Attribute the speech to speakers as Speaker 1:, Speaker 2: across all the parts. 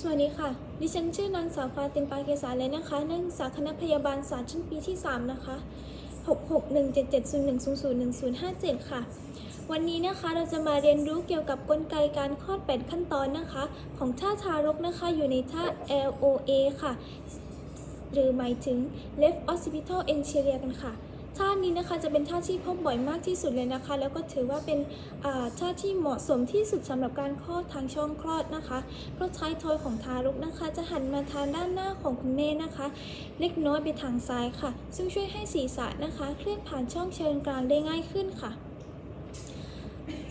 Speaker 1: สวัสดีค่ะ ดิฉันชื่อนางสาวฟ้าเต็มปาเกษาเลยนะคะนักศึกษาคณะพยาบาลศาสตร์ชั้นปีที่ 3 นะคะ 6617701001057 ค่ะ วันนี้นะคะเราจะมาเรียนรู้เกี่ยวกับกลไกการคลอด 8 ขั้นตอนนะคะ ของท่าทารกนะคะอยู่ในท่า LOA ค่ะ หรือหมายถึง left occipital anterior กันค่ะ ท่านี้นะคะจะเป็นท่าที่พบบ่อยมากที่สุดเลยนะคะ แล้วก็ถือว่าเป็นอ่าท่าที่เหมาะสมที่สุดสำหรับการคลอดทางช่องคลอดนะคะ เพราะท้ายทอยของทารกนะคะ จะหันมาทางด้านหน้าของคุณแม่นะคะ เล็กน้อยไปทางซ้ายค่ะ ซึ่งช่วยให้ศีรษะนะคะ เคลื่อนผ่านช่องเชิงกรานได้ง่ายขึ้นค่ะ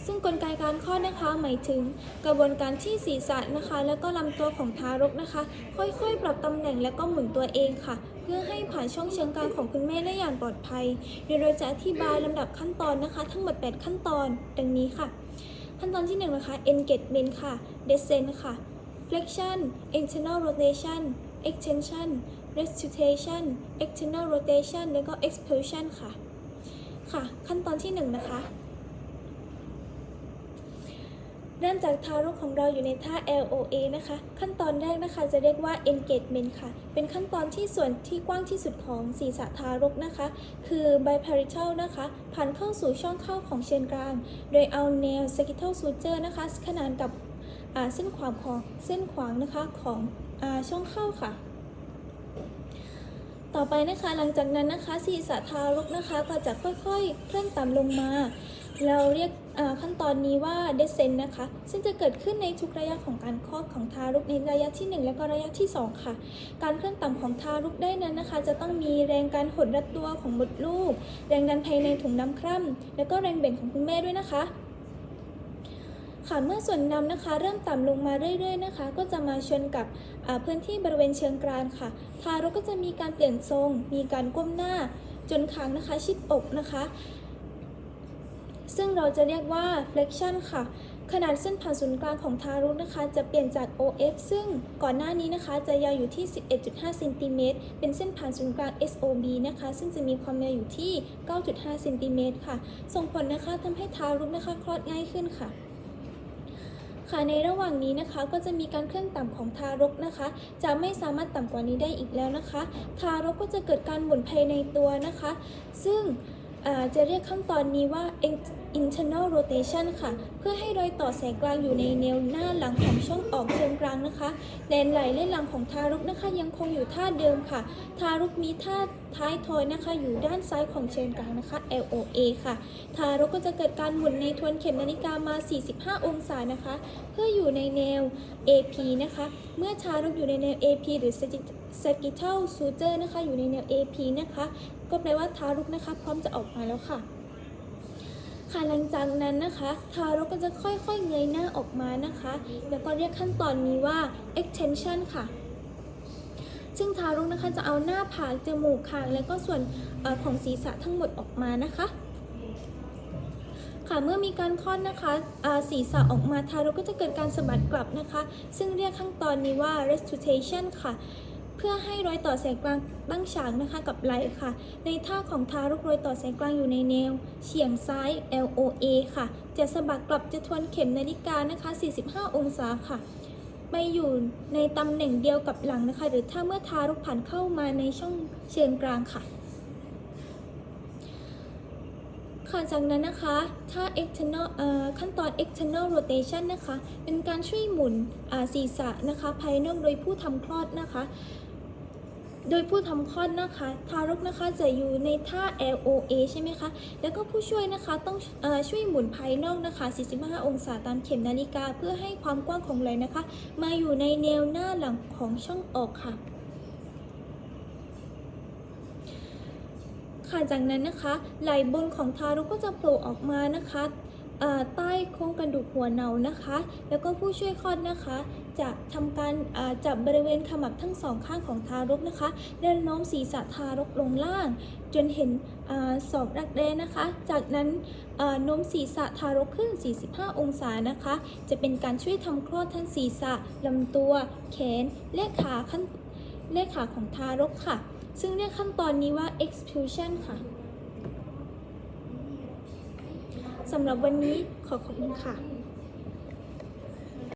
Speaker 1: ซึ่งกลไกการคลอดนะคะหมายถึง กระบวนการที่ศีรษะนะคะ แล้วก็ลำตัวของทารกนะคะ ค่อยๆ ปรับตำแหน่งและก็หมุนตัวเองค่ะ เพื่อให้ผ่านช่องเชิงกรานของคุณแม่ได้อย่างปลอดภัยโดยเราจะอธิบายลำดับขั้นตอนนะคะ ทั้งหมด 8 ขั้นตอน ดังนี้ค่ะ ขั้นตอนที่ 1 นะคะ engagement ค่ะ descent ค่ะ flexion internal rotation extension restitution external rotation แล้วก็ expulsion ค่ะ ค่ะ ขั้นตอนที่ 1 นะคะ เริ่มจากทารกของเราอยู่ในท่า LOA นะคะ ขั้นตอนแรกนะคะจะเรียกว่า engagement ค่ะ เป็นขั้นตอนที่ส่วนที่กว้างที่สุดของศีรษะทารกนะคะ คือ biparietal นะคะ ผ่านเข้าสู่ช่องเข้าของเชิงกรานโดยเอา nail sagittal suture นะคะ ขนานกับเส้นขวางของเส้นขวางนะคะของอช่องเข้าค่ะต่อไปนะคะหลังจากนั้นนะคะศีรษะทารกนะคะก็จะค่อยๆ เคลื่อนต่ำลงมา เราเรียก ขั้นตอนนี้ว่า descent นะคะ ซึ่งจะเกิดขึ้นในทุกระยะของการคลอดของทารกในระยะที่ 1 และก็ระยะที่ 2 ค่ะ การเคลื่อนต่ำของทารกได้นั้นนะคะ จะต้องมีแรงการหดรัดตัวของมดลูก แรงดันภายในถุงน้ำคร่ำและก็แรงเบ่งของคุณแม่ด้วยนะคะค่ะเมื่อส่วนนำนะคะ เริ่มต่ำลงมาเรื่อย ๆ นะคะ ก็จะมาชนกับพื้นที่บริเวณเชิงกรานค่ะ ทารกก็จะมีการเปลี่ยนทรง มีการก้มหน้า จนคางนะคะ ชิดอกนะคะ ซึ่งเราจะเรียกว่า flexion ค่ะ ขนาดเส้นผ่านศูนย์กลางของทารกนะคะ จะเปลี่ยนจาก OF ซึ่งก่อนหน้านี้นะคะจะยาวอยู่ที่ 11.5เซนติเมตรเป็นเส้นผ่านศูนย์กลาง SOB นะคะ ซึ่งจะมีความยาวอยู่ที่ 9.5เซนติเมตรค่ะ ส่งผลนะคะทำให้ทารกนะคะคลอดง่ายขึ้นค่ะค่ะในระหว่างนี้นะคะก็จะมีการเคลื่อนต่ำของทารกนะคะ จะไม่สามารถต่ำกว่านี้ได้อีกแล้วนะคะ ทารกก็จะเกิดการหมุนภายในตัวนะคะ ซึ่ง จะเรียกขั้นตอนนี้ว่า internal rotation ค่ะ เพื่อให้รอยต่อแสงกลางอยู่ในแนวหน้าหลังของช่องออกเชิงกลางนะคะแดนไหลและหลังของทารกนะคะ ยังคงอยู่ท่าเดิมค่ะ ทารกมีท่าท้ายทอยนะคะ อยู่ด้านซ้ายของเชิงกลางนะคะ LOA ค่ะ ทารกก็จะเกิดการหมุนในทวนเข็มนาฬิกามา 45 องศานะคะ เพื่ออยู่ในแนว AP นะคะ เมื่อทารกอยู่ในแนว AP หรือ sagittal suture นะคะ อยู่ในแนว AP นะคะ ก็แปลว่าทารกนะคะ พร้อมจะออกมาแล้วค่ะ ค่ะหลังจากนั้นนะคะทารกก็จะค่อยๆเงยหน้าออกมานะคะ แล้วก็เรียกขั้นตอนนี้ว่า extension ค่ะซึ่งทารกนะคะจะเอาหน้าผากจมูกคางและก็ส่วนอของศีรษะทั้งหมดออกมานะคะ ค่ะเมื่อมีการคลอดนะคะศีรษะออกมาทารกก็จะเกิดการสะบัดกลับนะคะ ซึ่งเรียกขั้นตอนนี้ว่า restitution ค่ะ เพื่อให้รอยต่อแสงกลางตั้งฉากนะคะกับไหล่ค่ะ ในท่าของทารกรอยต่อแสงกลางอยู่ในแนวเฉียงซ้าย LOA ค่ะ จะสะบัดกลับจะทวนเข็มนาฬิกานะคะ 45 องศาค่ะไปอยู่ในตำแหน่งเดียวกับหลังนะคะ หรือถ้าเมื่อทารกผ่านเข้ามาในช่องเชิงกลางค่ะค่ะจากนั้นนะคะ ถ้า external ขั้นตอน external rotation นะคะ เป็นการช่วยหมุนศีรษะนะคะ ภายนอกโดยผู้ทำคลอดนะคะ โดยผู้ทำคลอดนะคะ ทารกนะคะจะอยู่ในท่า LOA ใช่ไหมคะ แล้วก็ผู้ช่วยนะคะต้องอช่วยหมุนภายนอกนะคะ 45 องศาตามเข็มนาฬิกา เพื่อให้ความกว้างของไหล่นะคะ มาอยู่ในแนวหน้าหลังของช่องออกค่ะค่ะจากนั้นนะคะ ไหล่บนของทารกก็จะโผล่ออกมานะคะใต้โครงกระดูกหัวเนานะคะ แล้วก็ผู้ช่วยคลอดนะคะ จะทำการจับบริเวณขมับทั้งสองข้างของทารกนะคะและโน้มศีรษะทารกลงล่าง จนเห็นอศอกรักแร้นะคะ จากนั้นโน้มศีรษะทารกขึ้น 45 องศานะคะ จะเป็นการช่วยทำคลอดทั้งศีรษะลำตัว แขน และขาขั้นและขาของทารกค่ะ ซึ่งเรียกขั้นตอนนี้ว่า expulsion ค่ะสำหรับวันนี้ขอขอบคุณค่ะ